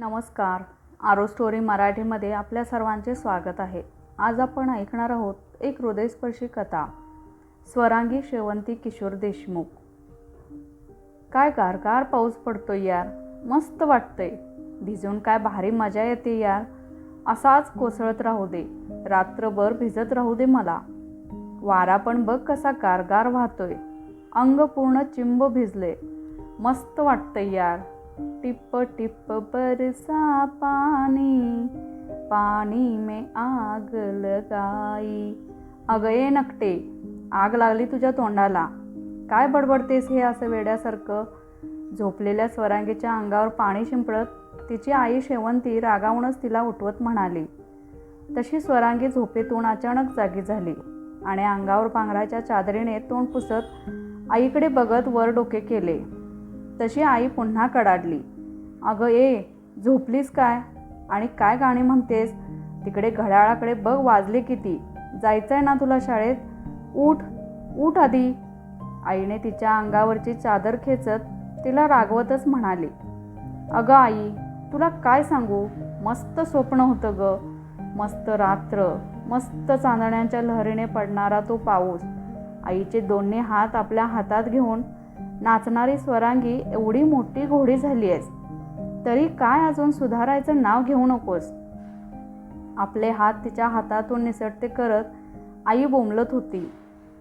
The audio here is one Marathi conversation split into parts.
नमस्कार. आरो स्टोरी मराठीमध्ये आपल्या सर्वांचे स्वागत आहे. आज आपण ऐकणार आहोत एक हृदयस्पर्शी कथा स्वरांगी शेवंती किशोर देशमुख. काय गारगार पाऊस पडतोय यार. मस्त वाटतंय. भिजून काय भारी मजा येते यार. असाच कोसळत राहू दे. रात्रभर भिजत राहू दे मला. वारा पण बघ कसा गारगार वाहतोय. अंग पूर्ण चिंब भिजले. मस्त वाटतंय यार. टिप टिप बरसा पाणी पाणी में आग लगाई. अगं ये नकटे आग लागली तुझ्या तोंडाला. काय बडबडतेस हे असं वेड्यासारखं? झोपलेल्या स्वरांगीच्या अंगावर पाणी शिंपडत तिची आई शेवंती रागावूनच तिला उठवत म्हणाली. तशी स्वरांगी झोपेतून अचानक जागी झाली आणि अंगावर पांघराच्या चादरीने तोंड पुसत आईकडे बघत वर डोके केले. तशी आई पुन्हा कडाडली. अगं ए झोपलीस काय? आणि काय गाणी म्हणतेस? तिकडे घड्याळाकडे बघ वाजले किती. जायचंय ना तुला शाळेत? उठ उठ आधी. आईने तिच्या अंगावरची चादर खेचत तिला रागवतच म्हणाली. अगं आई तुला काय सांगू? मस्त स्वप्न होतं ग. मस्त रात्र मस्त चांदण्यांच्या लहरीने पडणारा तो पाऊस. आईचे दोन्ही हात आपल्या हातात घेऊन नाचणारी स्वरांगी एवढी मोठी घोडी झाली आहेस. तरी काय अजून सुधारायचं नाव घेऊ नकोस. आपले हात तिच्या हातातून निसटते करत आई बोंबलत होती.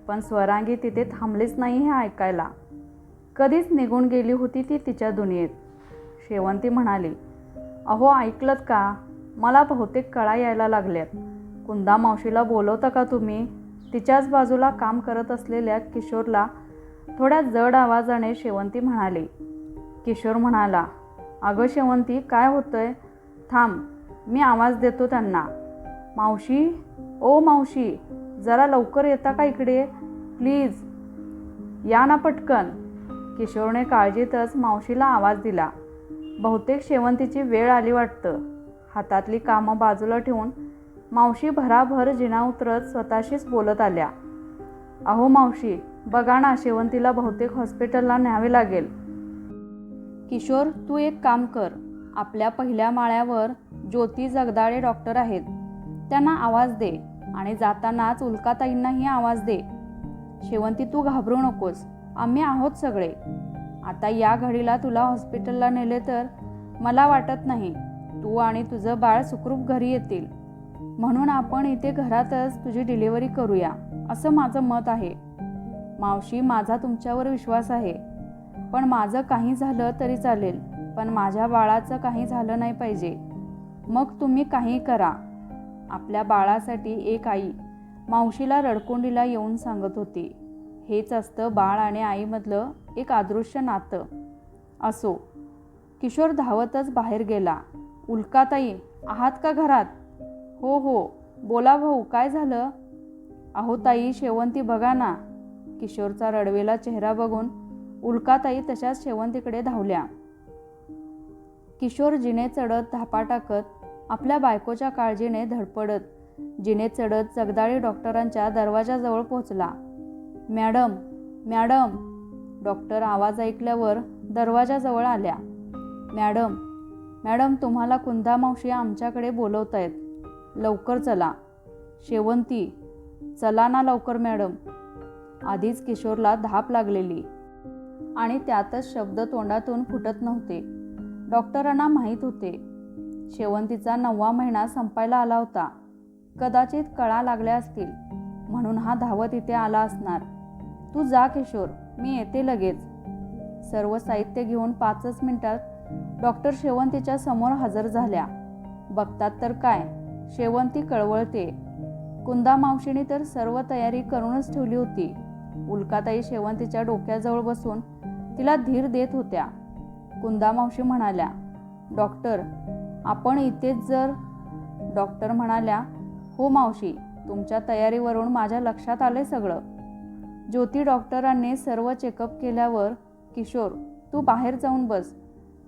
पण स्वरांगी तिथे थांबलीच नाही हे ऐकायला. कधीच निघून गेली होती ती तिच्या दुनियेत. शेवंती म्हणाली अहो ऐकलत का? मला बहुतेक कळा यायला लागल्यात. कुंदा मावशीला बोलवता का तुम्ही? तिच्याच बाजूला काम करत असलेल्या किशोरला थोड्या जड आवाजाने शेवंती म्हणाली. किशोर म्हणाला अगं शेवंती काय होतंय? थांब मी आवाज देतो त्यांना. मावशी ओ मावशी जरा लवकर येता का इकडे? प्लीज या ना पटकन. किशोरने काळजीतच मावशीला आवाज दिला. बहुतेक शेवंतीची वेळ आली वाटतं. हातातली कामं बाजूला ठेवून मावशी भराभर जिना उतरत स्वतःशीच बोलत आल्या. अहो मावशी बघा ना शेवंतीला बहुतेक हॉस्पिटलला न्यावे लागेल. किशोर तू एक काम कर. आपल्या पहिल्या माळ्यावर ज्योती जगदाळे डॉक्टर आहेत. त्यांना आवाज दे आणि जातानाच उल्काताईंनाही आवाज दे. शेवंती तू घाबरू नकोस. आम्ही आहोत सगळे. आता या घडीला तुला हॉस्पिटलला नेले तर मला वाटत नाही तू आणि तुझं बाळ सुखरूप घरी येतील. म्हणून आपण इथे घरातच तुझी डिलिव्हरी करूया असं माझं मत आहे. मावशी माझा तुमच्यावर विश्वास आहे. पण माझं काही झालं तरी चालेल पण माझ्या बाळाचं काही झालं नाही पाहिजे. मग तुम्ही काही करा. आपल्या बाळासाठी एक आई मावशीला रडकोंडीला येऊन सांगत होती. हेच असतं बाळ आणि आईमधलं एक अदृश्य नातं. असो. किशोर धावतच बाहेर गेला. उल्काताई आहात का घरात? हो हो. बोला भाऊ काय झालं? अहो ताई शेवंती बघा ना. किशोरचा रडवेला चेहरा बघून उल्काताई तशाच शेवंतीकडे धावल्या. किशोर जिने चढत धापा टाकत आपल्या बायकोच्या काळजीने धडपडत जिने चढत जगदाळी डॉक्टरांच्या दरवाजाजवळ पोहोचला. मॅडम मॅडम डॉक्टर आवाज ऐकल्यावर दरवाजाजवळ आल्या. मॅडम मॅडम तुम्हाला कुंदा मावशी आमच्याकडे बोलवत आहेत लवकर चला. शेवंती चला ना लवकर मॅडम. आधीच किशोरला धाप लागलेली. आणि त्यातच शब्द तोंडातून फुटत नव्हते. डॉक्टरांना माहीत होते. शेवंतीचा नववा महिना संपायला आला होता. कदाचित कळा लागल्या असतील. म्हणून हा धावत इथे आला असणार. तू जा किशोर मी येते लगेच. सर्व साहित्य घेऊन पाचच मिनिटात डॉक्टर शेवंतीच्या समोर हजर झाल्या. बघतात तर काय? शेवंती कळवळते. कुंदा मावशीने तर सर्व तयारी करूनच ठेवली होती. उल्काताई शेवंतीच्या डोक्याजवळ बसून तिला धीर देत होत्या. कुंदा मावशी म्हणाल्या डॉक्टर आपण इथेच जर डॉक्टर म्हणाल्या हो मावशी तुमच्या तयारीवरून माझ्या लक्षात आले सगळं. ज्योती डॉक्टरांनी सर्व चेकअप केल्यावर किशोर तू बाहेर जाऊन बस.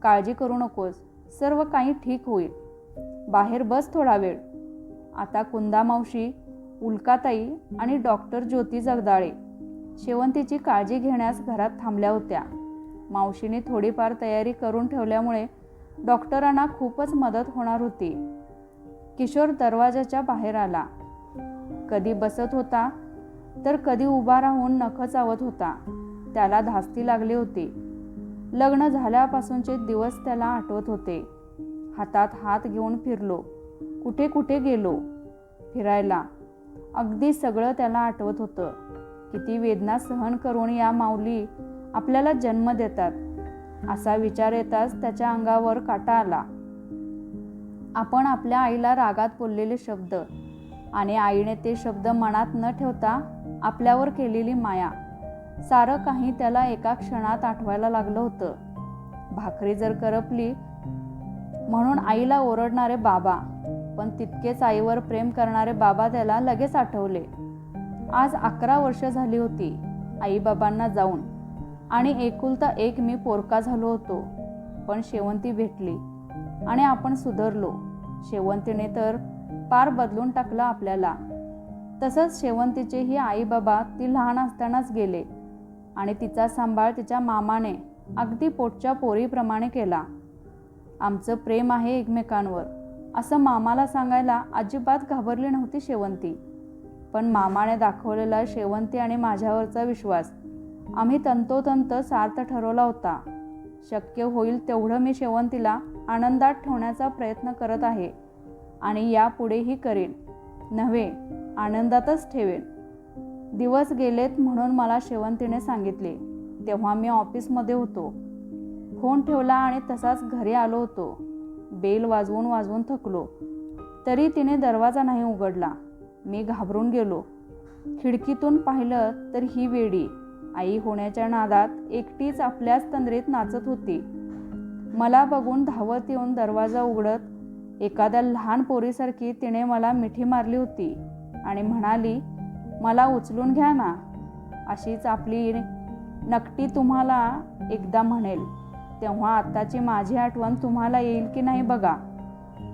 काळजी करू नकोस. सर्व काही ठीक होईल. बाहेर बस थोडा वेळ. आता कुंदा मावशी उल्काताई आणि डॉक्टर ज्योती जगदाळे शेवंतीची काळजी घेण्यास घरात थांबल्या होत्या. मावशीने थोडीफार तयारी करून ठेवल्यामुळे डॉक्टरांना खूपच मदत होणार होती. किशोर दरवाजाच्या बाहेर आला. कधी बसत होता तर कधी उभा राहून नख चावत होता. त्याला धास्ती लागली होती. लग्न झाल्यापासूनचे दिवस त्याला आठवत होते. हातात हात घेऊन फिरलो. कुठे कुठे गेलो? फिरायला. अगदी सगळं त्याला आठवत होतं. किती वेदना सहन करून या माऊली आपल्याला जन्म देतात. असा विचार येताच त्याच्या अंगावर काटा आला. आपण आपल्या आईला रागात बोललेले शब्द आणि आईने ते शब्द मनात न ठेवता आपल्यावर केलेली माया सारं काही त्याला एका क्षणात आठवायला लागलं होतं. भाकरी जर करपली म्हणून आईला ओरडणारे बाबा पण तितकेच आईवर प्रेम करणारे बाबा त्याला लगेच आठवले. आज अकरा वर्ष झाली होती आईबाबांना जाऊन. आणि एकुलता एक मी पोरका झालो होतो. पण शेवंती भेटली आणि आपण सुधरलो. शेवंतीने तर पार बदलून टाकला आपल्याला. तसंच शेवंतीचेही आईबाबा ती लहान असतानाच गेले आणि तिचा सांभाळ तिच्या मामाने अगदी पोटच्या पोरीप्रमाणे केला. आमचं प्रेम आहे एकमेकांवर असं मामाला सांगायला अजिबात घाबरली नव्हती शेवंती. पण मामाने दाखवलेला शेवंती आणि माझ्यावरचा विश्वास. आम्ही तंतोतंत सार्थ ठरवला होता. शक्य होईल तेवढं मी शेवंतीला आनंदात ठेवण्याचा प्रयत्न करत आहे आणि यापुढेही करेन. नव्हे आनंदातच ठेवेन. दिवस गेलेत म्हणून मला शेवंतीने सांगितले. तेव्हा मी ऑफिसमध्ये होतो. फोन ठेवला आणि तसाच घरी आलो होतो. बेल वाजवून वाजवून थकलो. तरी तिने दरवाजा नाही उघडला. मी घाबरून गेलो. खिडकीतून पाहिलं तर ही वेडी. आई होण्याच्या नादात एकटीच आपल्याच तंद्रीत नाचत होती. मला बघून धावत येऊन दरवाजा उघडत एखाद्या लहान पोरीसारखी तिने मला मिठी मारली होती आणि म्हणाली मला उचलून घ्या ना. अशीच आपली नकटी तुम्हाला एकदा म्हणेल तेव्हा आत्ताची माझी आठवण तुम्हाला येईल की नाही बघा.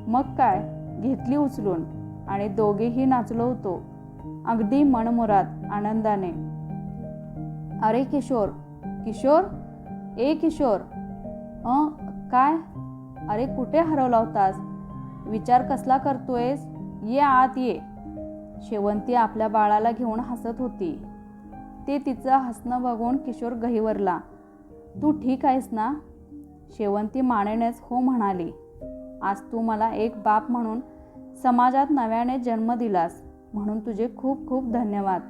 मग काय? घेतली उचलून. आणि दोघेही नाचलो होतो. अगदी मनमुराद आनंदाने. अरे किशोर किशोर ए किशोर अ काय? अरे कुठे हरवला होतास? विचार कसला करतोयस? ये आत ये. शेवंती आपल्या बाळाला घेऊन हसत होती. ते तिचं हसणं बघून किशोर गहिवरला तू ठीक आहेस ना? शेवंती मानेनेच हो म्हणाली आज तू मला एक बाप म्हणून समाजात नव्याने जन्म दिलास म्हणून तुझे खूप खूप धन्यवाद.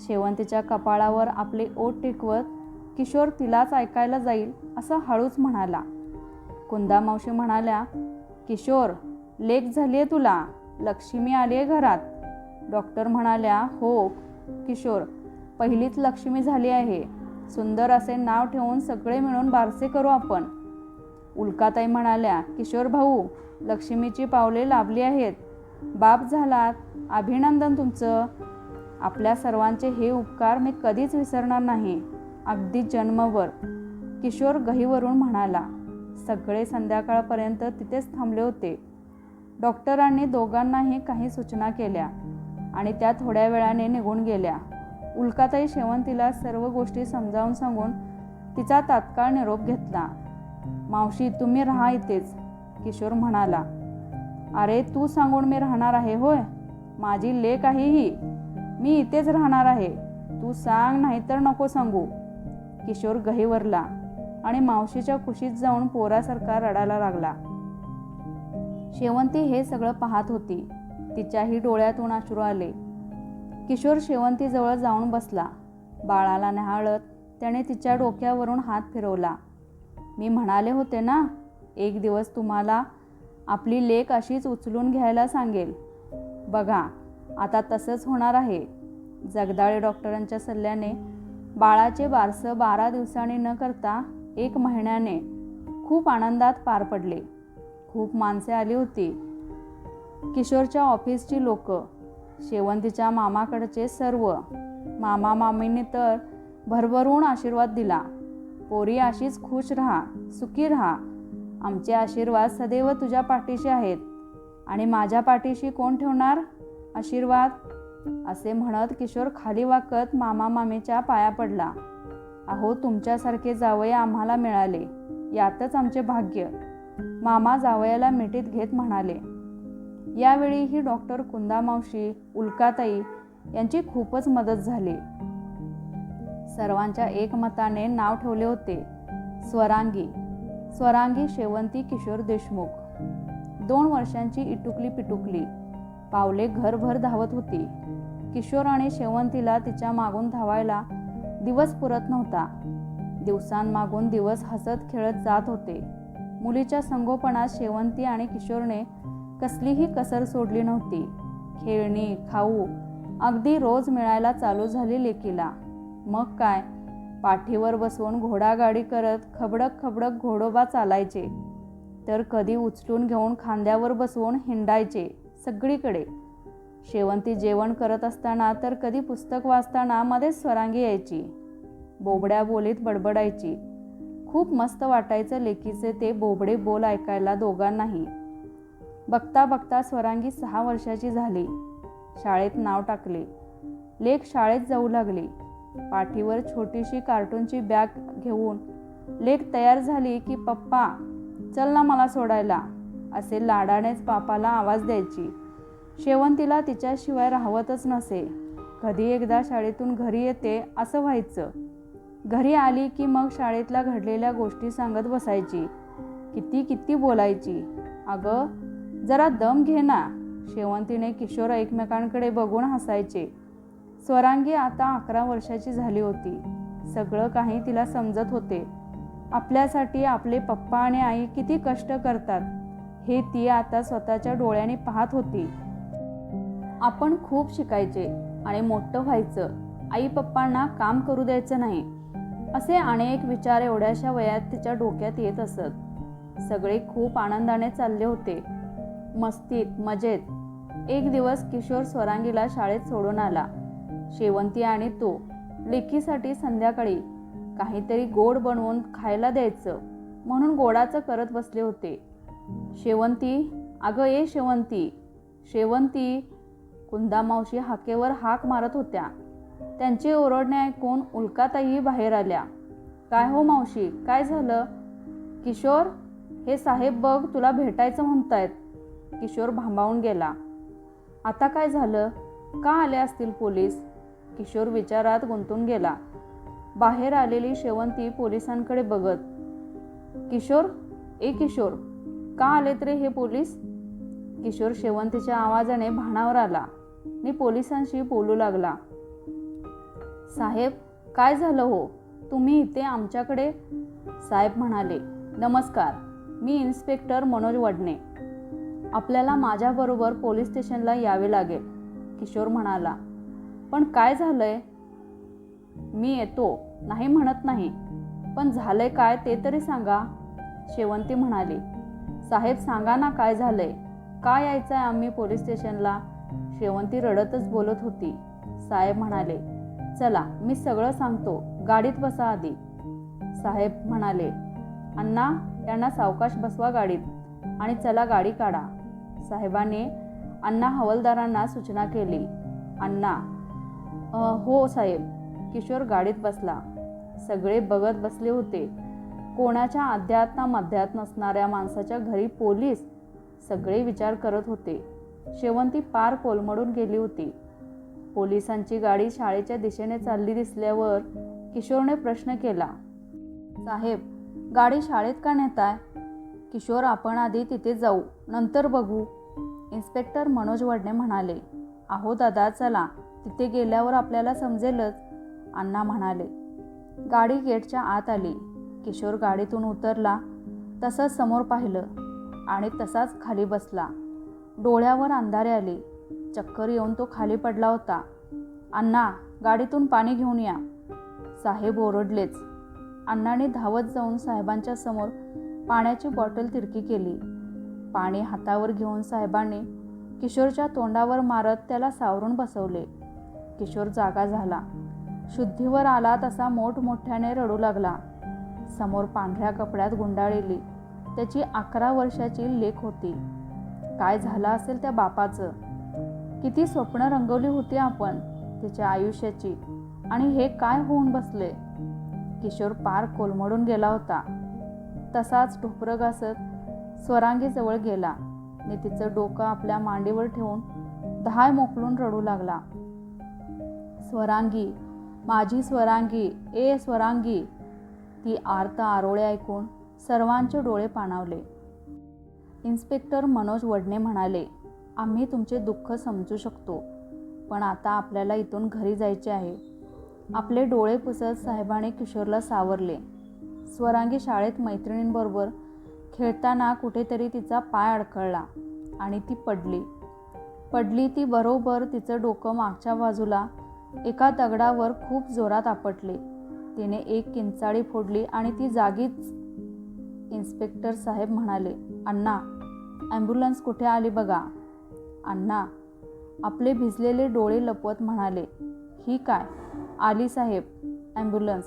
शेवंतीच्या कपाळावर आपले ओठ टेकवत किशोर तिलाच ऐकायला जाईल असं हळूच म्हणाला. कुंदा मावशी म्हणाल्या किशोर लेख झाली आहे तुला लक्ष्मी आली आहे घरात. डॉक्टर म्हणाल्या हो किशोर पहिलीच लक्ष्मी झाली आहे. सुंदर असे नाव ठेवून सगळे मिळून बारसे करू आपण. उल्काताई म्हणाल्या किशोर भाऊ लक्ष्मीची पावले लाभली आहेत. बाप झालात अभिनंदन तुमचं. आपल्या सर्वांचे हे उपकार मी कधीच विसरणार नाही. अगदी जन्मवर किशोर गहीवरून म्हणाला सगळे संध्याकाळपर्यंत तिथेच थांबले होते. डॉक्टरांनी दोघांनाही काही सूचना केल्या आणि त्या थोड्या वेळाने निघून गेल्या. उल्काताई शेवंतीला सर्व गोष्टी समजावून सांगून तिचा तात्काळ निरोप घेतला. मावशी तुम्ही राहा इथेच किशोर म्हणाला. अरे तू सांगून मी राहणार आहे होय? माझी लेख आहे ही. मी इथेच राहणार आहे. तू सांग नाहीतर नको सांगू. किशोर गहीवरला आणि मावशीच्या खुशीत जाऊन पोरासारखा रडायला लागला. शेवंती हे सगळं पाहत होती. तिच्याही डोळ्यातून अश्रू आले. किशोर शेवंतीजवळ जाऊन बसला. बाळाला न्याहाळत त्याने तिच्या डोक्यावरून हात फिरवला. मी म्हणाले होते ना एक दिवस तुम्हाला आपली लेख अशीच उचलून घ्यायला सांगेल. बघा आता तसंच होणार आहे. जगदाळे डॉक्टरांच्या सल्ल्याने बाळाचे बारसं बारा दिवसांनी न करता एक महिन्याने खूप आनंदात पार पडले. खूप माणसे आली होती. किशोरच्या ऑफिसची लोक शेवंतीच्या मामाकडचे सर्व. मामा मामींनी तर भरभरून आशीर्वाद दिला. पोरी अशीच खुश राहा सुखी राहा. आमचे आशीर्वाद सदैव तुझ्या पाठीशी आहेत. आणि माझ्या पाठीशी कोण ठेवणार? आशीर्वाद? असे म्हणत किशोर खाली वाकत मामा मामीच्या पाया पडला. अहो तुमच्यासारखे जावये आम्हाला मिळाले. यातच आमचे भाग्य. मामा जावयाला मिठीत घेत म्हणाले. यावेळी ही डॉक्टर कुंदा मावशी उल्काताई यांची खूपच मदत झाली. सर्वांच्या एकमताने नाव ठेवले होते. स्वरांगी. स्वरांगी शेवंती किशोर देशमुख. दोन वर्षांची इटुकली पिटुकली. पावले घरभर धावत होती. किशोर आणि शेवंतीला तिच्या मागून धावायला दिवस पुरत नव्हता. दिवसांमागून दिवस हसत खेळत जात होते. मुलीच्या संगोपनात शेवंती आणि किशोरने कसलीही कसर सोडली नव्हती. खेळणी खाऊ अगदी रोज मिळायला चालू झाली लेकीला. मग काय? पाठीवर बसवून घोडागाडी करत खबडक खबडक घोडोबा चालायचे. तर कधी उचलून घेऊन खांद्यावर बसवून हिंडायचे सगळीकडे. शेवंती जेवण करत असताना तर कधी पुस्तक वाचताना मध्येच स्वरांगी यायची. बोबड्या बोलीत बडबडायची. खूप मस्त वाटायचं लेकीचे ते बोबडे बोल ऐकायला दोघांनाही. बघता बघता स्वरांगी सहा वर्षाची झाली. शाळेत नाव टाकले. लेख शाळेत जाऊ लागली. पाठीवर छोटीशी कार्टूनची बॅग घेऊन लेख तयार झाली की पप्पा चल ना मला सोडायला असे लाडानेच पापाला आवाज द्यायची. शेवंतीला तिच्याशिवाय राहवतच नसे. कधी एकदा शाळेतून घरी येते असं व्हायचं. घरी आली की मग शाळेतल्या घडलेल्या गोष्टी सांगत बसायची. किती किती बोलायची. अगं जरा दम घे ना. शेवंतीने किशोर एकमेकांकडे बघून हसायचे. स्वरांगी आता अकरा वर्षाची झाली होती. सगळं काही तिला समजत होते. आपल्यासाठी आपले पप्पा आणि आई किती कष्ट करतात हे ती आता स्वतःच्या डोळ्याने पाहत होती. आपण खूप शिकायचे आणि मोठं व्हायचं. आई पप्पांना काम करू द्यायचं नाही. असे अनेक विचार एवढ्याशा वयात तिच्या डोक्यात येत असत. सगळे खूप आनंदाने चालले होते. मस्तीत मजेत. एक दिवस किशोर स्वरांगीला शाळेत सोडून आला. शेवंती आणि तो. लेकीसाठी संध्याकाळी काहीतरी गोड बनवून खायला द्यायचं म्हणून गोडाचं करत बसले होते. शेवंती अगं ये शेवंती. शेवंती कुंदा मावशी हाकेवर हाक मारत होत्या. त्यांचे ओरडणे ऐकून उल्काताई बाहेर आल्या. काय हो मावशी काय झालं? किशोर हे साहेब बघ तुला भेटायचं म्हणतायत. किशोर भांबावून गेला. आता काय झालं? का आले असतील पोलीस? किशोर विचारात गुंतून गेला. बाहेर आलेली शेवंती पोलिसांकडे बघत किशोर ए किशोर का आलेत रे हे पोलीस? किशोर शेवंतीच्या आवाजाने भानावर आला. आणि पोलिसांशी बोलू लागला साहेब काय झालं हो? तुम्ही इथे आमच्याकडे? साहेब म्हणाले नमस्कार मी इन्स्पेक्टर मनोज वडणे. आपल्याला माझ्याबरोबर पोलीस स्टेशनला यावे लागेल. किशोर म्हणाला पण काय झालंय? मी येतो. नाही म्हणत नाही. पण झालंय काय ते तरी सांगा. शेवंती म्हणाली साहेब सांगा ना काय झालंय? का यायचं आहे आम्ही पोलीस स्टेशनला? शेवंती रडतच बोलत होती. साहेब म्हणाले चला मी सगळं सांगतो. गाडीत बसा आधी. साहेब म्हणाले अण्णा यांना सावकाश बसवा गाडीत आणि चला गाडी काढा. साहेबाने अण्णा हवालदारांना सूचना केली. अण्णा हो साहेब. किशोर गाडीत बसला. सगळे बघत बसले होते. कोणाच्या अध्यात मध्यात नसणाऱ्या माणसाच्या घरी पोलीस सगळे विचार करत होते. शेवंती पार कोलमडून गेली होती. पोलिसांची गाडी शाळेच्या दिशेने चालली दिसल्यावर किशोरने प्रश्न केला. साहेब गाडी शाळेत का नेताय? किशोर आपण आधी तिथे जाऊ. नंतर बघू. इन्स्पेक्टर मनोज वडणे म्हणाले. आहो दादा चला. तिथे गेल्यावर आपल्याला समजेलच अण्णा म्हणाले. गाडी गेटच्या आत आली. किशोर गाडीतून उतरला. तसंच समोर पाहिलं आणि तसाच खाली बसला. डोळ्यावर अंधारे आले. चक्कर येऊन तो खाली पडला होता. अण्णा गाडीतून पाणी घेऊन या. साहेब ओरडलेच. अण्णाने धावत जाऊन साहेबांच्या समोर पाण्याची बॉटल तिरकी केली. पाणी हातावर घेऊन साहेबांनी किशोरच्या तोंडावर मारत त्याला सावरून बसवले. किशोर जागा झाला. शुद्धीवर आला तसा मोठमोठ्याने रडू लागला. समोर पांढऱ्या कपड्यात गुंडाळलेली त्याची अकरा वर्षाची लेख होती. काय झालं असेल त्या बापाचं? किती स्वप्न रंगवली होती आपण तिच्या आयुष्याची. आणि हे काय होऊन बसले? किशोर पार कोलमडून गेला होता. तसाच ढोपरं घासत स्वरांगीजवळ गेला. आणि तिचं डोकं आपल्या मांडीवर ठेवून दहाय मोकलून रडू लागला. स्वरांगी माझी स्वरांगी ए स्वरांगी. ती आर्त आरोळे ऐकून सर्वांचे डोळे पाणावले. इन्स्पेक्टर मनोज वडणे म्हणाले आम्ही तुमचे दुःख समजू शकतो पण आता आपल्याला इथून घरी जायचे आहे. आपले डोळे पुसत साहेबाने किशोरला सावरले. स्वरांगी शाळेत मैत्रिणींबरोबर खेळताना कुठेतरी तिचा पाय अडखळला आणि ती पडली. पडली ती बरोबर तिचं डोकं मागच्या बाजूला एका दगडावर खूप जोरात आपटले. तिने एक किंचाळी फोडली आणि ती जागीच इन्स्पेक्टर साहेब म्हणाले अण्णा ॲम्ब्युलन्स कुठे आली बघा. अण्णा आपले भिजलेले डोळे लपवत म्हणाले ही काय? आली साहेब ॲम्ब्युलन्स.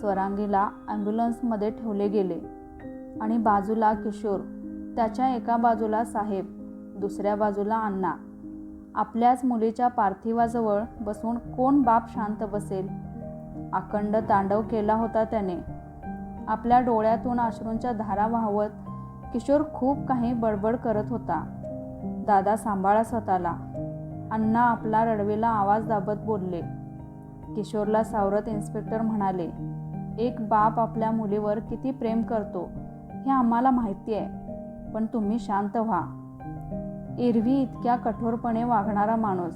स्वरांगीला ॲम्ब्युलन्समध्ये ठेवले गेले आणि बाजूला किशोर त्याच्या एका बाजूला साहेब दुसऱ्या बाजूला अण्णा. आपल्याच मुलीच्या पार्थिवाजवळ बसून कोण बाप शांत बसेल? अखंड तांडव केला होता त्याने. आपल्या डोळ्यातून अश्रूंच्या धारा वाहवत किशोर खूप काही बडबड करत होता. दादा सांभाळा स्वतःला. अण्णा आपला रडवेला आवाज दाबत बोलले. किशोरला सावरत इन्स्पेक्टर म्हणाले एक बाप आपल्या मुलीवर किती प्रेम करतो हे आम्हाला माहिती आहे पण तुम्ही शांत व्हा. एरवी इतक्या कठोरपणे वागणारा माणूस.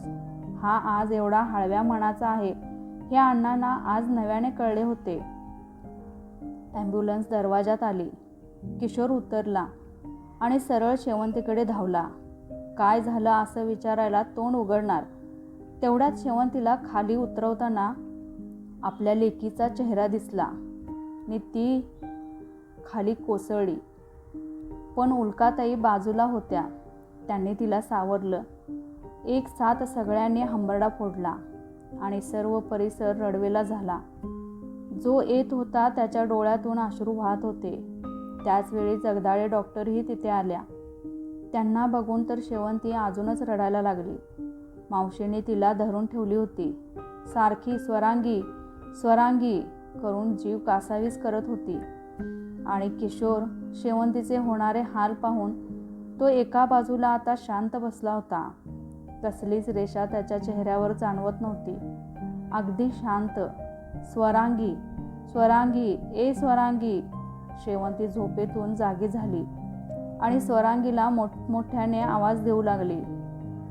हा आज एवढा हळव्या मनाचा आहे. हे अण्णांना आज नव्याने कळले होते. ॲम्ब्युलन्स दरवाजात आली. किशोर उतरला आणि सरळ शेवंतीकडे धावला. काय झालं असं विचारायला तोंड उघडणार. तेवढ्यात शेवंतीला खाली उतरवताना आपल्या लेकीचा चेहरा दिसला. आणि ती खाली कोसळली. पण उल्काताई बाजूला होत्या. त्यांनी तिला सावरलं. एक साथ सगळ्यांनी हंबरडा फोडला आणि सर्व परिसर रडवेला झाला. जो येत होता त्याच्या डोळ्यातून अश्रू वाहत होते. त्याचवेळी जगदाळे डॉक्टरही तिथे आल्या. त्यांना बघून तर शेवंती अजूनच रडायला लागली. मावशीने तिला धरून ठेवली होती. सारखी स्वरांगी स्वरांगी करून जीव कासावीस करत होती. आणि किशोर शेवंतीचे होणारे हाल पाहून तो एका बाजूला आता शांत बसला होता. कसलीच रेषा त्याच्या चेहऱ्यावर जाणवत नव्हती. अगदी शांत. स्वरांगी. स्वरांगी. ए स्वरांगी. शेवंती झोपेतून जागी झाली. आणि स्वरांगीला मोठमोठ्याने आवाज देऊ लागली.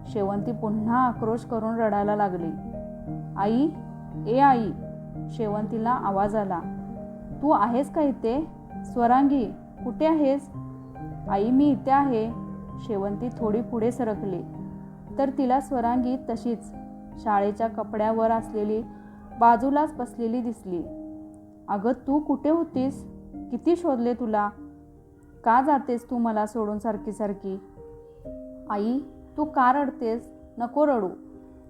शेवंती पुन्हा आक्रोश करून रडायला लागली. आई ए आई. शेवंतीला आवाज आला. तू आहेस का इथे? स्वरांगी कुठे आहेस? आई मी इथे आहे. शेवंती थोडी पुढे सरकली. तर तिला स्वरांगी तशीच शाळेच्या कपड्यावर असलेली बाजूलाच बसलेली दिसली. अगं तू कुठे होतीस? किती शोधले तुला? का जातेस तू मला सोडून सारखी सारखी? आई तू का रडतेस? नको रडू.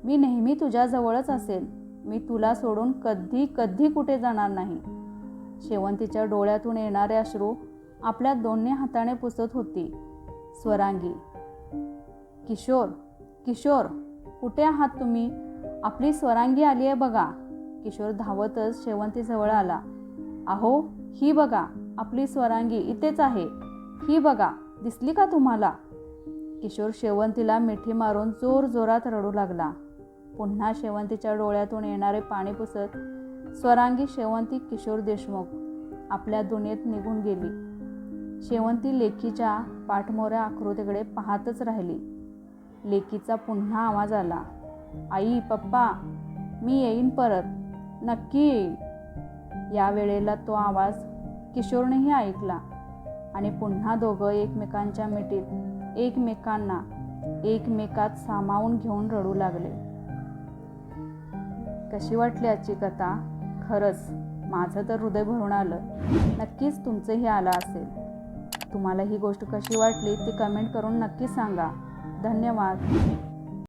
मी नेहमी तुझ्याजवळच असेल मी तुला सोडून कधी कधी कुठे जाणार नाही. शेवंतीच्या डोळ्यातून येणारे अश्रू आपल्या दोन्ही हाताने पुसत होती. स्वरांगी किशोर किशोर कुठे आहात तुम्ही? आपली स्वरांगी आली आहे बघा. किशोर धावतच शेवंतीजवळ आला. अहो ही बघा आपली स्वरांगी इथेच आहे. ही बघा दिसली का तुम्हाला? किशोर शेवंतीला मिठी मारून जोर जोरात रडू लागला. पुन्हा शेवंतीच्या डोळ्यातून येणारे पाणी पुसत स्वरांगी शेवंती किशोर देशमुख आपल्या दुनियेत निघून गेली. शेवंती लेकीच्या पाठमोऱ्या आकृतीकडे पाहतच राहिली. लेकीचा पुन्हा आवाज आला. आई पप्पा मी येईन परत. नक्की येईन. या वेळेला तो आवाज किशोरनेही ऐकला आणि पुन्हा दोघं एकमेकांच्या मिठीत एकमेकांना एकमेकात सामावून घेऊन रडू लागले. कशी वाटली आजची कथा? खरंच माझं तर हृदय भरून आलं. नक्कीच तुमचंही आलं असेल. तुम्हाला ही गोष्ट कशी वाटली ती कमेंट करून नक्की सांगा. धन्यवाद.